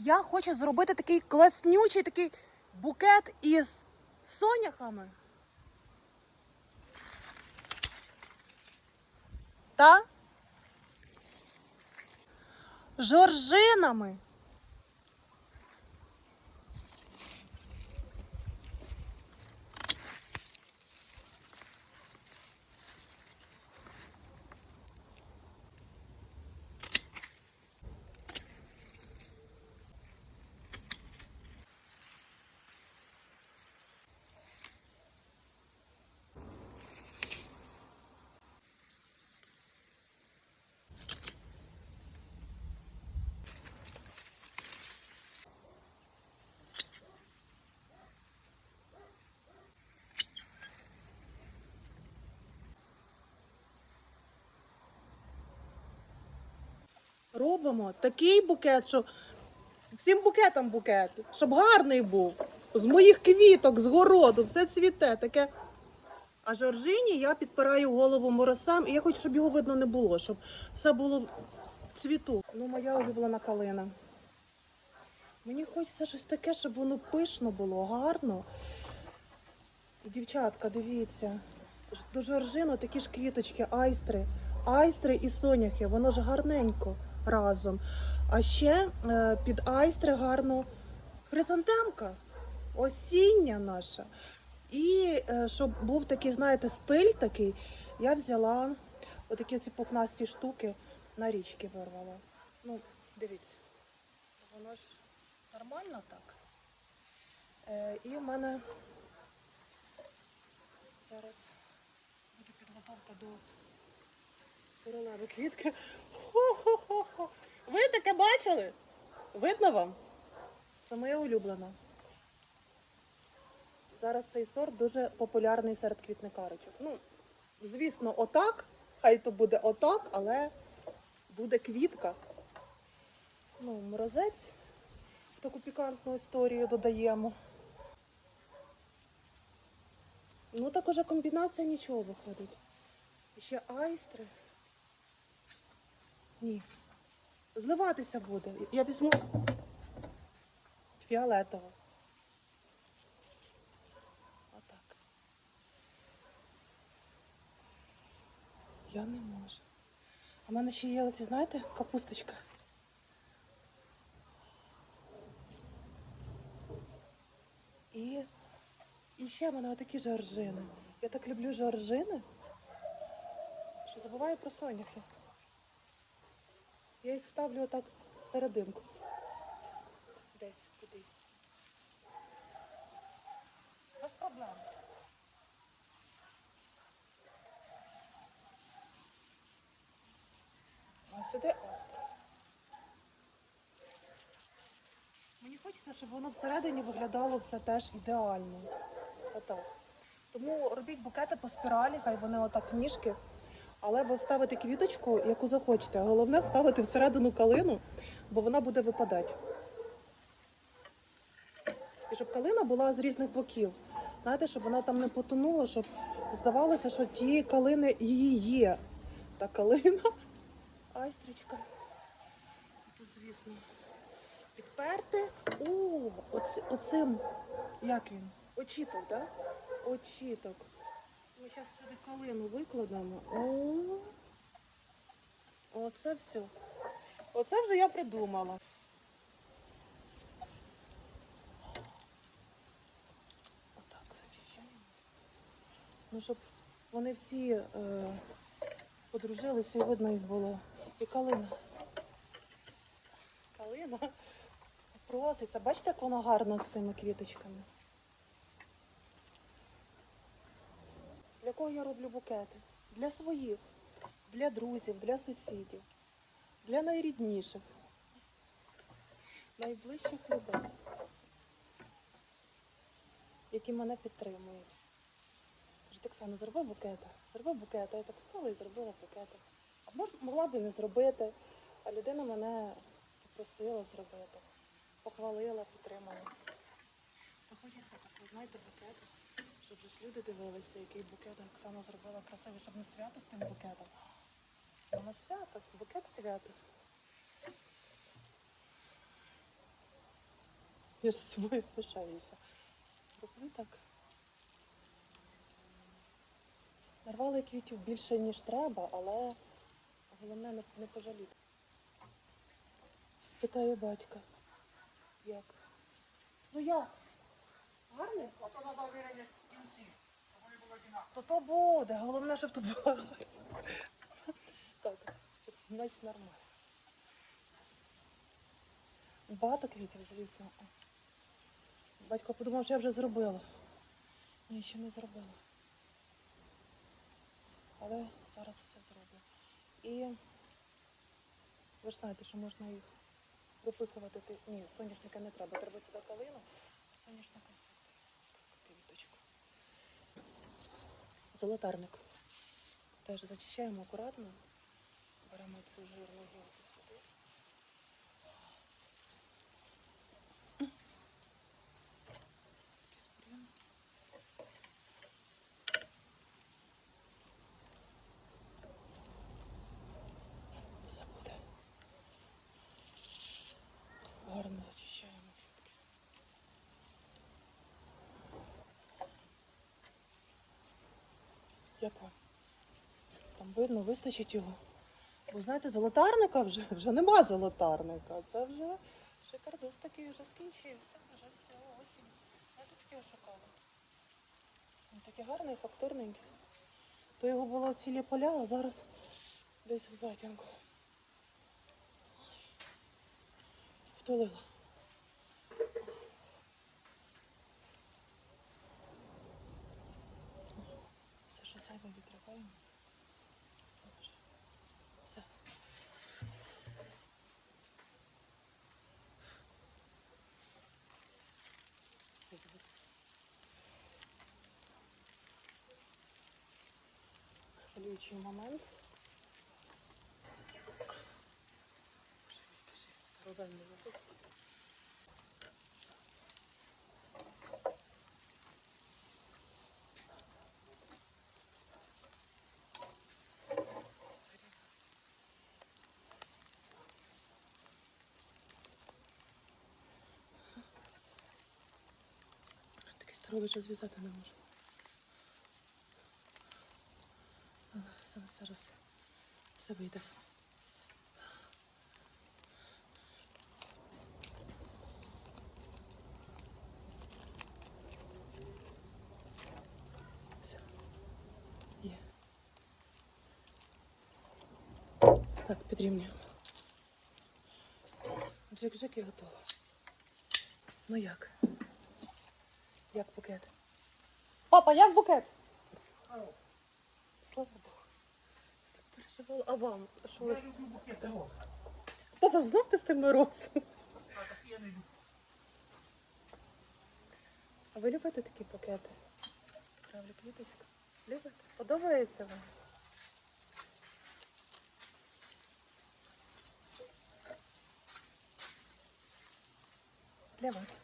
Я хочу зробити такий класнючий такий букет із соняхами. Та жоржинами. Робимо такий букет, що всім букетам букет, щоб гарний був. З моїх квіток, з городу, все цвіте, таке. А Жоржині я підпираю голову моросам, і я хочу, щоб його видно не було, щоб все було в цвіту. Ну, моя улюблена калина. Мені хочеться щось таке, щоб воно пишно було, гарно. Дівчатка, дивіться. До жоржину такі ж квіточки, айстри. Айстри і соняхи, воно ж гарненько разом. А ще е, під айстри гарно хризантемка, осіння наша. І е, щоб був такий, знаєте, стиль такий, я взяла отакі ці пухнасті штуки на річки вирвала. Ну, дивіться, воно ж нормально так. Е, і в мене зараз буде підготовка до королеви квітки. Ви таке бачили? Видно вам? Це моя улюблена. Зараз цей сорт дуже популярний серед квітникарочок. Ну, звісно, отак. Хай то буде отак, але буде квітка. Ну, морозець. В таку пікантну історію додаємо. Ну, так уже комбінація нічого виходить. Ще айстри. Ні. Зливатися буде. Я візьму фіолетово. Отак. Я не можу. А в мене ще є оці, знаєте, капусточка. І, і ще в мене отакі жоржини. Я так люблю жоржини, що забуваю про соняхи. Я їх ставлю отак серединку. Десь кудись. Без проблем. А сюди астра. Мені хочеться, щоб воно всередині виглядало все теж ідеально. Отак. Тому робіть букети по спіралі, хай вони отак ніжки. Але ви ставите квіточку, яку захочете. Головне вставити всередину калину, бо вона буде випадати. І щоб калина була з різних боків. Знаєте, щоб вона там не потонула, щоб здавалося, що тієї калини її є. Та калина. Айстрічка. Тут, звісно. Підперти. О, оцим, як він? Очіток, так? Да? Очіток. Зараз сюди калину викладемо. О, оце все. Оце вже я придумала. Отак зачищаємо. Ну, щоб вони всі е, подружилися і видно їх було. І калина. Калина проситься. Бачите, як воно гарно з цими квіточками? Для кого я роблю букети? Для своїх, для друзів, для сусідів, для найрідніших, найближчих людей, які мене підтримують. Кажуть, Оксана, зроби букети, зроби букети. Я так стала і зробила букети. А могла б і не зробити, а людина мене попросила зробити, похвалила, підтримала. То хочеться знаєте, букети. Люди дивилися, який букет Оксана зробила красивий, щоб не свято з тим букетом. А на свято, букет свято. Я ж з собою пишаюся. Роблю так. Нарвали квітів більше, ніж треба, але головне не, пожаліти. Спитаю батька. Як? Ну як? Гарний? А то треба То то буде, головне, щоб тут було. Так, все, значить нормально. Багато квітів, звісно. Батько подумав, що я вже зробила. Ні, ще не зробила. Але зараз все зроблю. І ви ж знаєте, що можна їх випихувати. Ні, соняшника не треба. Треба сюди калину, соняшника сюди. Так, квіточку. Золотарник. Теж зачищаємо акуратно. Беремо цю жирну гілку сюди. Кісприн. Все буде. Гарно зачищаємо все-таки. Як? Там видно, вистачить його. Бо знаєте, золотарника вже, вже нема золотарника. Це вже шикардос такий вже скінчився. Вже все, осінь. Знаєте, скільки я шукала? Він такий гарний, фактурненький. То його було цілі поля, а зараз десь в затінку. Втулила. хвилюючий момент. Здоровенний випуск. Таке зв'язати не можу. Зараз, все вийде. Все. Є. Так, підрівнюємо. Джик-джик і готово. Ну як? Як букет? Папа, як букет? Слава Богу. Переживала. А вам? Що роз. Папа, знов ти з тим морозом. А ви любите такі букети? Правлю квіточку. Любите? Подобається вам? Для вас.